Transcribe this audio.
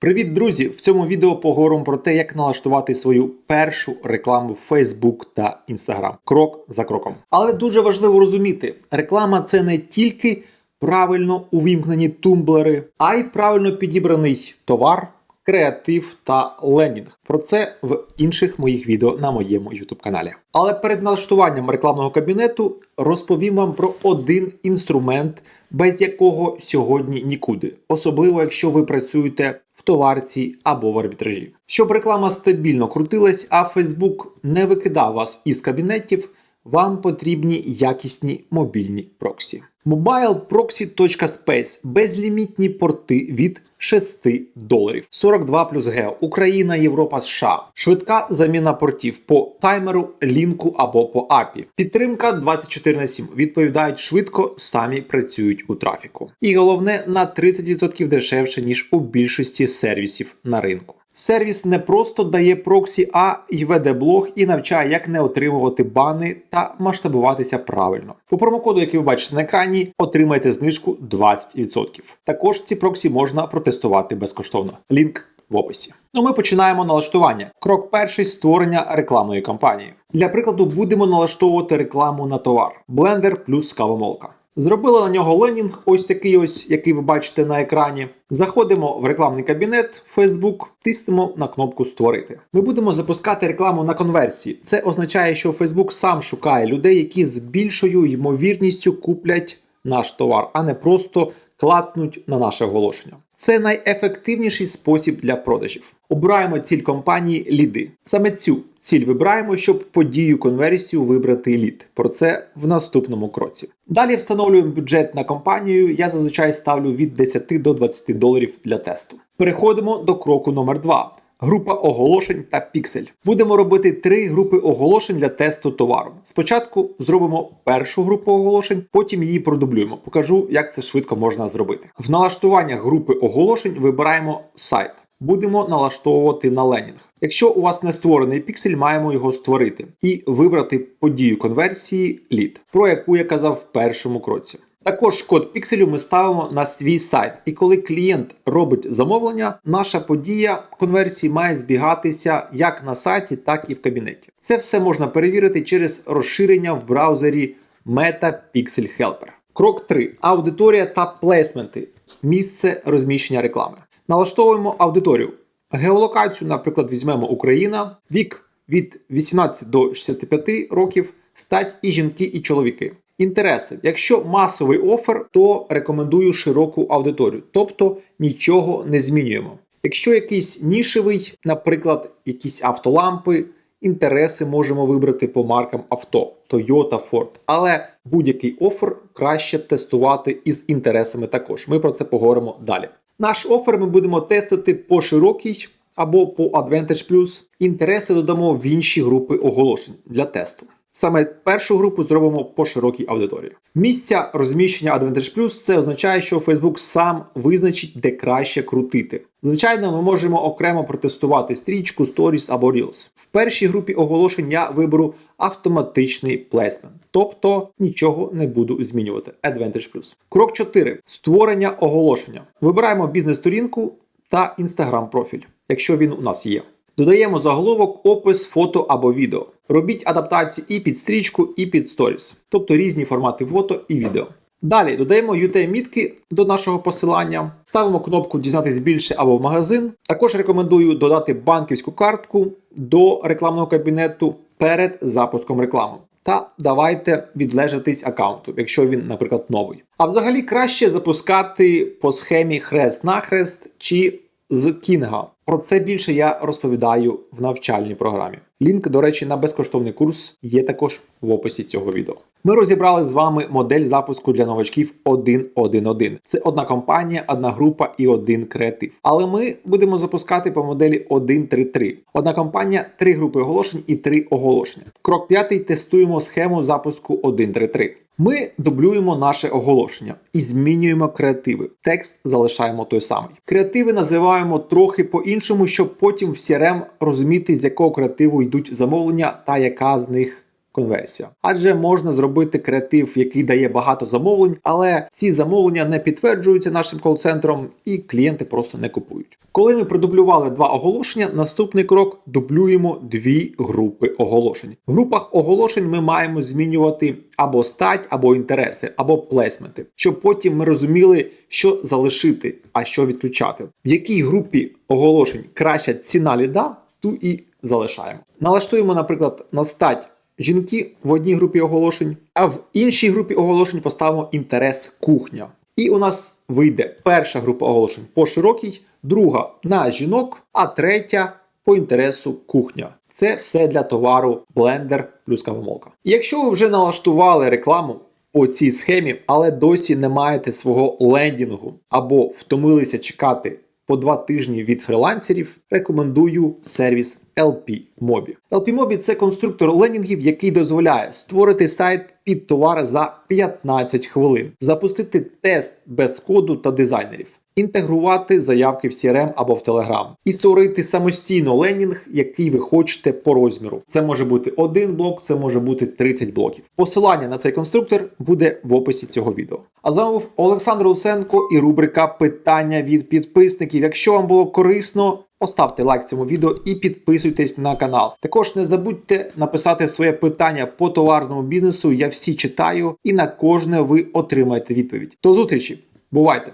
Привіт, друзі! В цьому відео поговоримо про те, як налаштувати свою першу рекламу в Facebook та Instagram. Крок за кроком. Але дуже важливо розуміти, реклама це не тільки правильно увімкнені тумблери, а й правильно підібраний товар, креатив та лендінг. Про це в інших моїх відео на моєму YouTube каналі. Але перед налаштуванням рекламного кабінету розповім вам про один інструмент, без якого сьогодні нікуди, особливо якщо ви працюєте товарці або в арбітражі. Щоб реклама стабільно крутилась, а Facebook не викидав вас із кабінетів, вам потрібні якісні мобільні проксі. MobileProxy.space – безлімітні порти від 6 доларів. 42 плюс гео. Україна, Європа, США. Швидка заміна портів по таймеру, лінку або по API. Підтримка 24 на 7. Відповідають швидко, самі працюють у трафіку. І головне на 30% дешевше, ніж у більшості сервісів на ринку. Сервіс не просто дає проксі, а й веде блог і навчає, як не отримувати бани та масштабуватися правильно. По промокоду, який ви бачите на екрані, отримаєте знижку 20%. Також ці проксі можна протестувати безкоштовно. Лінк в описі. Ну, ми починаємо налаштування. Крок перший створення рекламної кампанії. Для прикладу, будемо налаштовувати рекламу на товар: блендер плюс кавомолка. Зробили на нього ленінг, ось такий ось, який ви бачите на екрані. Заходимо в рекламний кабінет Facebook, тиснемо на кнопку Створити. Ми будемо запускати рекламу на конверсії. Це означає, що Facebook сам шукає людей, які з більшою ймовірністю куплять наш товар, а не просто клацнуть на наше оголошення. Це найефективніший спосіб для продажів. Обираємо ціль компанії ліди. Саме цю ціль вибираємо, щоб подію конверсію вибрати лід. Про це в наступному кроці. Далі встановлюємо бюджет на компанію. Я зазвичай ставлю від 10 до 20 доларів для тесту. Переходимо до кроку номер 2 Група оголошень та піксель. Будемо робити три групи оголошень для тесту товару. Спочатку зробимо першу групу оголошень, потім її продублюємо. Покажу, як це швидко можна зробити. В налаштуваннях групи оголошень вибираємо сайт. Будемо налаштовувати на ленінг. Якщо у вас не створений піксель, маємо його створити і вибрати подію конверсії лід, про яку я казав в першому кроці. Також код пікселю ми ставимо на свій сайт. І коли клієнт робить замовлення, наша подія конверсії має збігатися як на сайті, так і в кабінеті. Це все можна перевірити через розширення в браузері Meta Pixel Helper. Крок 3. Аудиторія та плейсменти. Місце розміщення реклами. Налаштовуємо аудиторію. Геолокацію, наприклад, візьмемо Україна, вік від 18 до 65 років, стать і жінки, і чоловіки. Інтереси. Якщо масовий офер, то рекомендую широку аудиторію, тобто нічого не змінюємо. Якщо якийсь нішевий, наприклад, якісь автолампи, інтереси можемо вибрати по маркам авто Toyota, Ford. Але будь-який офер краще тестувати із інтересами також. Ми про це поговоримо далі. Наш офер ми будемо тестити по широкій або по Advantage Plus. Інтереси додамо в інші групи оголошень для тесту. Саме першу групу зробимо по широкій аудиторії. Місця розміщення Advantage Plus це означає, що Facebook сам визначить, де краще крутити. Звичайно, ми можемо окремо протестувати стрічку, Stories або Reels. В першій групі оголошень я виберу автоматичний плейсмент, тобто нічого не буду змінювати. Advantage Plus. Крок 4. Створення оголошення. Вибираємо бізнес-сторінку та Instagram профіль, якщо він у нас є. Додаємо заголовок, опис, фото або відео. Робіть адаптації і під стрічку, і під сторіс, тобто різні формати фото і відео. Далі додаємо UT-мітки до нашого посилання, ставимо кнопку Дізнатись більше або в магазин. Також рекомендую додати банківську картку до рекламного кабінету перед запуском реклами. Та давайте відлежатись аккаунту, якщо він, наприклад, новий. А взагалі краще запускати по схемі хрест-нахрест чи з Кінга. Про це більше я розповідаю в навчальній програмі. Лінк, до речі, на безкоштовний курс є також в описі цього відео. Ми розібрали з вами модель запуску для новачків 1.1.1. Це одна компанія, одна група і один креатив. Але ми будемо запускати по моделі 1.3.3. Одна компанія, три групи оголошень і три оголошення. Крок п'ятий тестуємо схему запуску 1.3.3. Ми дублюємо наше оголошення і змінюємо креативи. Текст залишаємо той самий. Креативи називаємо трохи по-іншому, щоб потім в CRM розуміти, з якого креативу йдуть замовлення та яка з них конверсія. Адже можна зробити креатив, який дає багато замовлень, але ці замовлення не підтверджуються нашим кол-центром, і клієнти просто не купують. Коли ми продублювали два оголошення, наступний крок дублюємо дві групи оголошень. В групах оголошень ми маємо змінювати або стать, або інтереси, або плесменти, щоб потім ми розуміли, що залишити, а що відключати. В якій групі оголошень краща ціна ліда, ту і залишаємо. Налаштуємо, наприклад, на стать жінки в одній групі оголошень, а в іншій групі оголошень поставимо інтерес кухня. І у нас вийде перша група оголошень по широкій, друга на жінок, а третя по інтересу кухня. Це все для товару блендер плюс кавомолка. Якщо ви вже налаштували рекламу по цій схемі, але досі не маєте свого лендінгу або втомилися чекати по два тижні від фрилансерів, рекомендую сервіс LP Mobi. LP Mobi – це конструктор лендінгів, який дозволяє створити сайт під товари за 15 хвилин, запустити тест без коду та дизайнерів. Інтегрувати заявки в CRM або в Telegram і створити самостійно лендінг, який ви хочете по розміру. Це може бути один блок, це може бути 30 блоків. Посилання на цей конструктор буде в описі цього відео. А з вами був Олександр Луценко і рубрика Питання від підписників. Якщо вам було корисно, поставте лайк цьому відео і підписуйтесь на канал. Також не забудьте написати своє питання по товарному бізнесу. Я всі читаю, і на кожне ви отримаєте відповідь. До зустрічі! Бувайте!